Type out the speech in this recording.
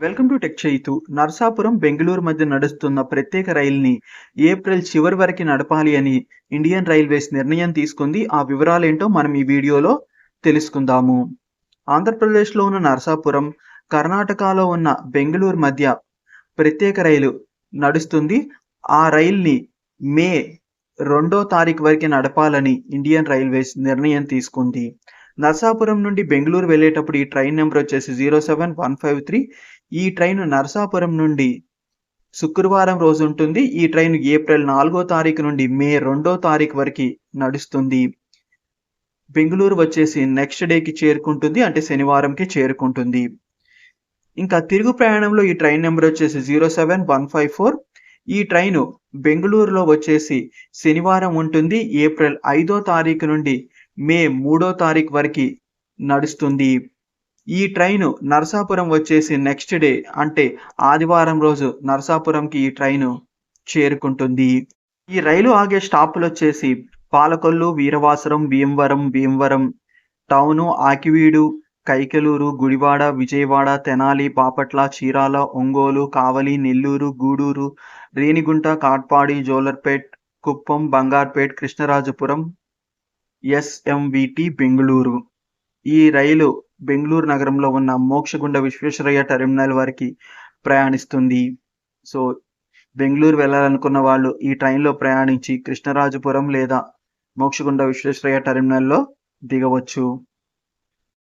Welcome to Tech Chaitu Narsapuram Bengaluru మధ్య నడుస్తున్న ప్రత్యేక రైల్ని ఏప్రిల్ చివరి వరకు నడపాలి అని ఇండియన్ రైల్వేస్ నిర్ణయం తీసుకుంది. ఆ వివరాలేంటో మనం ఈ వీడియోలో తెలుసుకుందాము. ఆంధ్రప్రదేశ్లో ఉన్న నర్సాపురం కర్ణాటకలో ఉన్న బెంగళూరు మధ్య ప్రత్యేక రైలు నడుస్తుంది. ఆ రైల్ని మే రెండో తారీఖు వరకు నడపాలని ఇండియన్ రైల్వేస్ నిర్ణయం తీసుకుంది. నర్సాపురం నుండి బెంగళూరు వెళ్ళేటప్పుడు ఈ ట్రైన్ నెంబర్ వచ్చేసి zero seven one five three ఈ ట్రైన్ నరసాపురం నుండి శుక్రవారం రోజు ఉంటుంది. ఈ ట్రైన్ ఏప్రిల్ నాలుగో తారీఖు నుండి మే రెండో తారీఖు వరకు నడుస్తుంది. బెంగళూరు వచ్చేసి నెక్స్ట్ డేకి చేరుకుంటుంది అంటే శనివారంకి చేరుకుంటుంది. ఇంకా తిరుగు ప్రయాణంలో ఈ ట్రైన్ నెంబర్ వచ్చేసి zero seven one five four. ఈ ట్రైన్ బెంగళూరులో వచ్చేసి శనివారం ఉంటుంది ఏప్రిల్ ఐదో తారీఖు నుండి మే మూడో తారీఖు వరకు నడుస్తుంది. ఈ ట్రైను నరసాపురం వచ్చేసి నెక్స్ట్ డే అంటే ఆదివారం రోజు నరసాపురంకి ఈ ట్రైను చేరుకుంటుంది. ఈ రైలు ఆగే స్టాపులు వచ్చేసి పాలకొల్లు వీరవాసరం భీమవరం భీమవరం టౌను ఆకివీడు కైకలూరు గుడివాడ విజయవాడ తెనాలి బాపట్ల చీరాల ఒంగోలు కావలి నెల్లూరు గూడూరు రేణిగుంట కాట్పాడి జోలర్పేట్ కుప్పం బంగార్పేట్ కృష్ణరాజపురం ఎస్ఎంవిటి బెంగళూరు. ఈ రైలు బెంగళూరు నగరంలో ఉన్న మోక్షగుండ విశ్వేశ్వరయ్య టెర్మినల్ వరకు ప్రయాణిస్తుంది. సో బెంగళూరు వెళ్ళాలనుకున్న వాళ్ళు ఈ ట్రైన్లో ప్రయాణించి కృష్ణరాజపురం లేదా మోక్షగుండ విశ్వేశ్వరయ్య టెర్మినల్లో దిగవచ్చు.